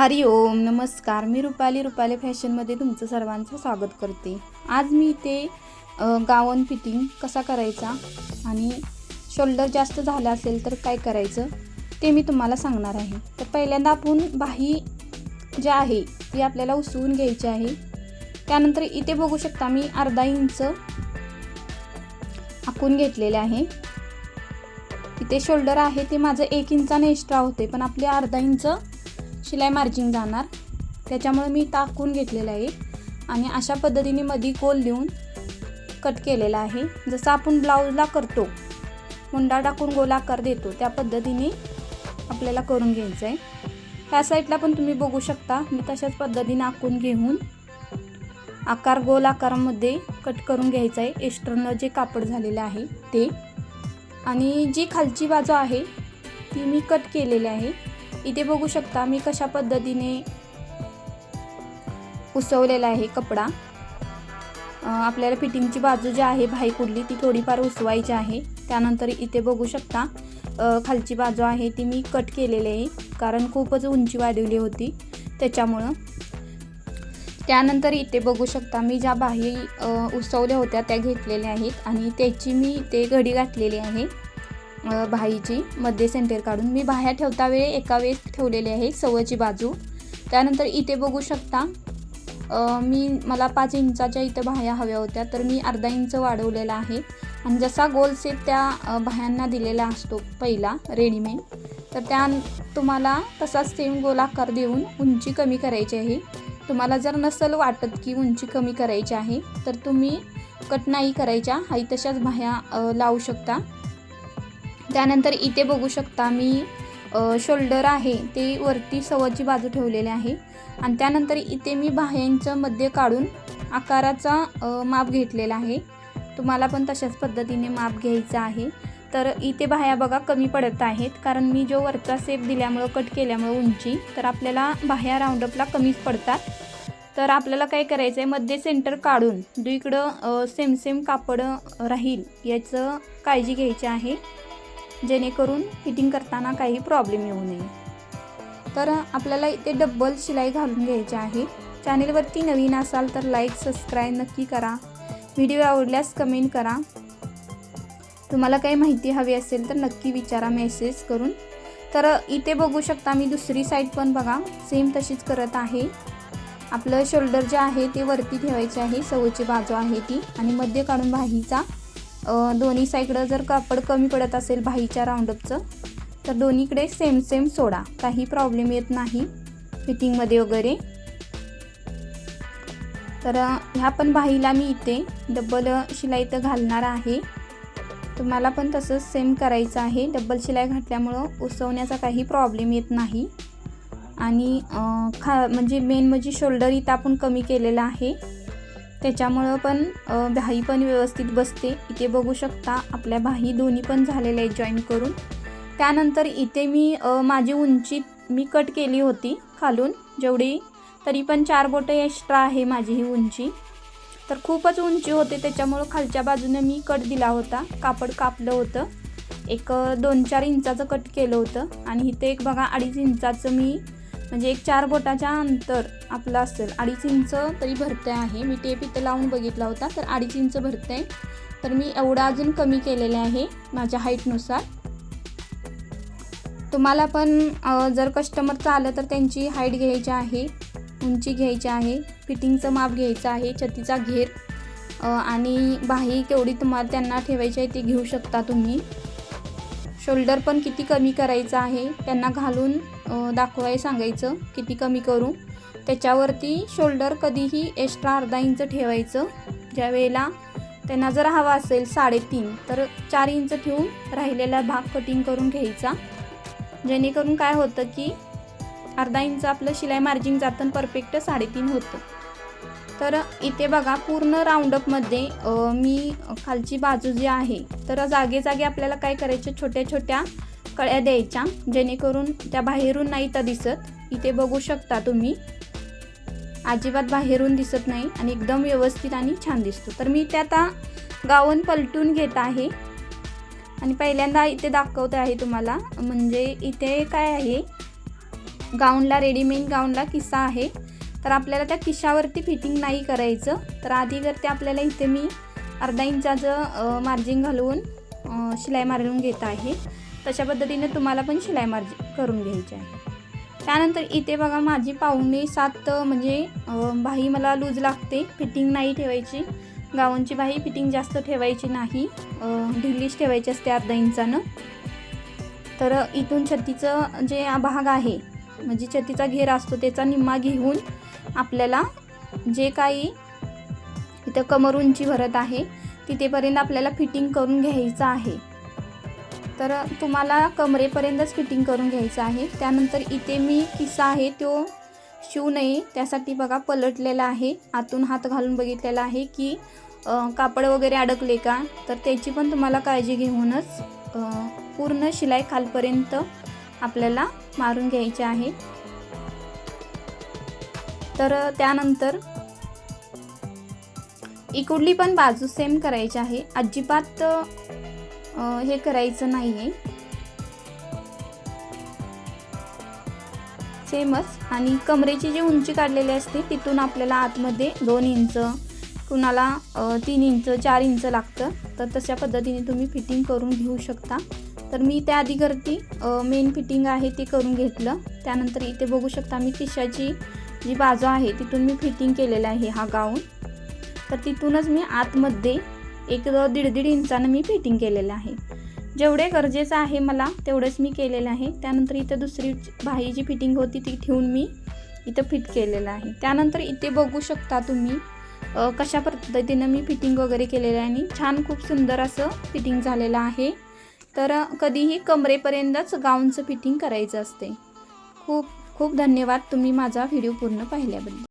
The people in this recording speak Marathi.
हरि ओम नमस्कार. मी रुपाली रुपाली फॅशनमध्ये तुमचं सर्वांचं स्वागत करते. आज मी इथे गावन फिटिंग कसा करायचा आणि शोल्डर जास्त झाला असेल तर काय करायचं ते मी तुम्हाला सांगणार आहे. तर पहिल्यांदा आपण बाही जे आहे ती आपल्याला उसवून घ्यायची आहे. त्यानंतर इथे बघू शकता मी अर्धा इंच आखून घेतलेले आहे. इथे शोल्डर आहे ते माझं एक इंचाने एक्स्ट्रा होते पण आपले अर्धा इंच शिलाई मार्जिंग जाणार. त्याच्यामुळे मी टाकून घेतलेलं आहे. आणि अशा पद्धतीने मधी गोल देऊन कट केलेला आहे. जसं आपण ब्लाऊजला करतो मुंडा टाकून गोल आकार देतो त्या पद्धतीने आपल्याला करून घ्यायचं आहे ह्या साईडला पण तुम्ही बघू शकता. मी तशाच पद्धतीने आखून घेऊन आकार गोल आकारामध्ये कट करून घ्यायचं आहे एक्स्टर्नल जे कापड झालेलं आहे ते. आणि जी खालची बाजू आहे ती मी कट केलेली आहे. इथे बघू शकता मी कशा पद्धतीने उसवलेला आहे कपडा. आपल्याला फिटिंगची बाजू जी आहे भाई कुडली ती थोडीफार उसवायची आहे. त्यानंतर इथे बघू शकता खालची बाजू आहे ती मी कट केलेली आहे कारण खूपच उंची वाढवली होती त्याच्यामुळं. त्यानंतर इथे बघू शकता मी ज्या बाही उसवल्या होत्या त्या घेतलेल्या आहेत आणि त्याची मी इथे घडी घातलेली आहे. भाईची मध्ये सेंटर काढून. मी बाह्या ठेवता वेळी एका वेळेस ठेवलेली आहे सव्वाची बाजू. त्यानंतर इथे बघू शकता मी मला पाच इंचाच्या इथं बाह्या हव्या होत्या तर मी अर्धा इंच वाढवलेला आहे. आणि जसा गोल सेट त्या बाह्यांना दिलेला असतो पहिला रेडीमेड तर त्या तुम्हाला तसाच सेम गोल आकार देऊन उंची कमी करायची आहे. तुम्हाला जर नसल वाटत की उंची कमी करायची आहे तर तुम्ही कट नाही करायच्या हाई तशाच बाह्या लावू शकता. त्यानंतर इथे बघू शकता मी शोल्डर आहे ते वरती सव्वाची बाजू ठेवलेले आहे. आणि त्यानंतर इथे मी बाह्यांचं मध्य काढून आकाराचा माप घेतलेला आहे. तुम्हाला पण तशाच पद्धतीने माप घ्यायचं आहे. तर इथे बाह्या बघा कमी पडत आहेत कारण मी जो वरचा सेप दिल्यामुळं कट केल्यामुळं उंची तर आपल्याला बाह्या राऊंडअपला कमीच पडतात. तर आपल्याला काय करायचं आहे मध्ये सेंटर काढून दुईकडं सेम सेम कापड राहील याचं काळजी घ्यायची आहे. जेणेकरून फिटिंग करताना काही प्रॉब्लेम येऊ नये. तर आपल्याला इथे डब्बल शिलाई घालून घ्यायची आहे. चॅनेलवरती नवीन असाल तर लाईक सबस्क्राईब नक्की करा. व्हिडिओ आवडल्यास कमेंट करा. तुम्हाला काही माहिती हवी असेल तर नक्की विचारा मेसेज करून. तर इथे बघू शकता मी दुसरी साईड पण बघा. सेम तशीच करत आहे. आपलं शोल्डर जे आहे ते वरती ठेवायचे आहे. सवयची बाजू आहे ती आणि मध्य काढून बाहीचा दोन्ही साईडं जर कापड कमी पडत असेल बाहीच्या राऊंडअपचं तर दोन्हीकडे सेम सेम सोडा. काही प्रॉब्लेम येत नाही फिटिंगमध्ये वगैरे. तर ह्या पण बाहीला मी इथे डबल शिलाई तर घालणार आहे. तुम्हाला पण तसंच सेम करायचं आहे. डबल शिलाई घातल्यामुळं उसवण्याचा काही प्रॉब्लेम येत नाही. आणि खा म्हणजे मेन म्हणजे शोल्डर इथं आपण कमी केलेलं आहे. त्याच्यामुळं पण भाई बाही पण व्यवस्थित बसते. इथे बघू शकता आपल्या बाही दोन्ही पण झालेल्या आहे जॉईन करून. त्यानंतर इथे मी माझी उंची मी कट केली होती खालून जेवढी तरी पण चार बोटं एक्स्ट्रा आहे माझी ही उंची. तर खूपच उंची होते त्याच्यामुळं खालच्या बाजूने मी कट दिला होता. कापड कापलं होतं. एक दोन चार इंचाचं कट केलं होतं. आणि इथे एक बघा अडीच इंचाचं मी म्हणजे एक चार बोटाच्या अंतर आपलं असेल. अडीच इंच तरी भरते आहे. मी टेप इथं लावून बघितला होता तर अडीच इंच भरते. तर मी एवढा अजून कमी केलेले आहे माझ्या हाईटनुसार. तुम्हाला पण जर कस्टमरचं आलं तर त्यांची हाईट घ्यायची आहे उंची घ्यायची आहे फिटिंगचं माप घ्यायचं आहे छतीचा घेर आणि बाही केवढी तुम्हाला त्यांना ठेवायची आहे ती घेऊ शकता तुम्ही. शोल्डर पण किती कमी करायचं आहे त्यांना घालून दाखवाय सांगायचं किती कमी करू. त्याच्यावरती शोल्डर कधीही एक्स्ट्रा अर्धा इंच ठेवायचं. ज्या वेळेला त्यांना जर हवा असेल साडेतीन तर चार इंच ठेवून राहिलेला भाग कटिंग करून घ्यायचा. जेणेकरून काय होतं की अर्धा इंच आपलं शिलाई मार्जिंग जातं आणि परफेक्ट साडेतीन होतं. तर इथे बघा पूर्ण राऊंडअपमध्ये मी खालची बाजू जी आहे तर जागे जागे आपल्याला काय करायचं? छोट्या छोट्या कळ्या द्यायच्या जेणेकरून त्या बाहेरून नाही तर दिसत. इथे बघू शकता तुम्ही. अजिबात बाहेरून दिसत नाही आणि एकदम व्यवस्थित आणि छान दिसतो. तर मी त्या आता गावन पलटून घेत आहे. आणि पहिल्यांदा इथे दाखवते आहे तुम्हाला म्हणजे इथे काय आहे? गाऊनला रेडीमेड गाऊनला किस्सा आहे. तर आपल्याला त्या किशावरती फिटिंग नाही करायचं. तर आधी जर ते आपल्याला इथे मी अर्धा इंचाचं मार्जिन घालवून शिलाई मारून घेत आहे तशा पद्धतीने तुम्हाला पण शिलाई मार्जिन करून घ्यायची आहे. त्यानंतर इथे बघा माझी पाहुणे सात म्हणजे बाही मला लूज लागते फिटिंग नाही ठेवायची. गाऊनची बाही फिटिंग जास्त ठेवायची नाही ढिलीच ठेवायची असते अर्धा इंचानं. तर इथून छत्तीचं जे भाग आहे म्हणजे छतीचा घेर असतो त्याचा निम्मा घेऊन आपल्याला जे काही इथं कमर उंची भरत आहे तिथेपर्यंत आपल्याला फिटिंग करून घ्यायचं आहे. तर तुम्हाला कमरेपर्यंतच फिटिंग करून घ्यायचं आहे. त्यानंतर इथे मी किस्सा आहे तो शिव नये त्यासाठी बघा पलटलेला आहे. आतून हात घालून बघितलेला आहे की कापड वगैरे अडकले का? तर त्याची पण तुम्हाला काळजी घेऊनच पूर्ण शिलाई खालपर्यंत आपल्याला मारून घ्यायचे आहे. तर त्यानंतर इकडली पण बाजू सेम करायची आहे. अजिबात हे करायचं नाही आहे सेमच आणि कमरेची जी उंची काढलेली असते तिथून आपल्याला आतमध्ये दोन इंच कुणाला तीन इंच चार इंच लागतं. तर तशा पद्धतीने तुम्ही फिटिंग करून घेऊ शकता. तर मी त्याआधी करती मेन फिटिंग आहे ती करून घेतलं. त्यानंतर इथे बघू शकता मी खिशाची जी बाजू आहे तिथून मी फिटिंग केलेलं आहे हा गाऊन तर तिथूनच मी आतमध्ये एक दीड दीड इंचानं मी फिटिंग केलेलं आहे. जेवढे गरजेचं आहे मला तेवढंच मी केलेलं आहे. त्यानंतर इथं दुसरी बाही जी फिटिंग होती ती ठेवून मी इथं फिट केलेलं आहे. त्यानंतर इथे बघू शकता तुम्ही कशा पद्धतीनं मी फिटिंग वगैरे केलेलं आहे. आणि छान खूप सुंदर असं फिटिंग झालेलं आहे. तर कधीही कमरेपर्यंतच गाऊनचं फिटिंग करायचं असते. खूप खूप धन्यवाद तुम्ही माझा व्हिडिओ पूर्ण पाहिल्याबद्दल.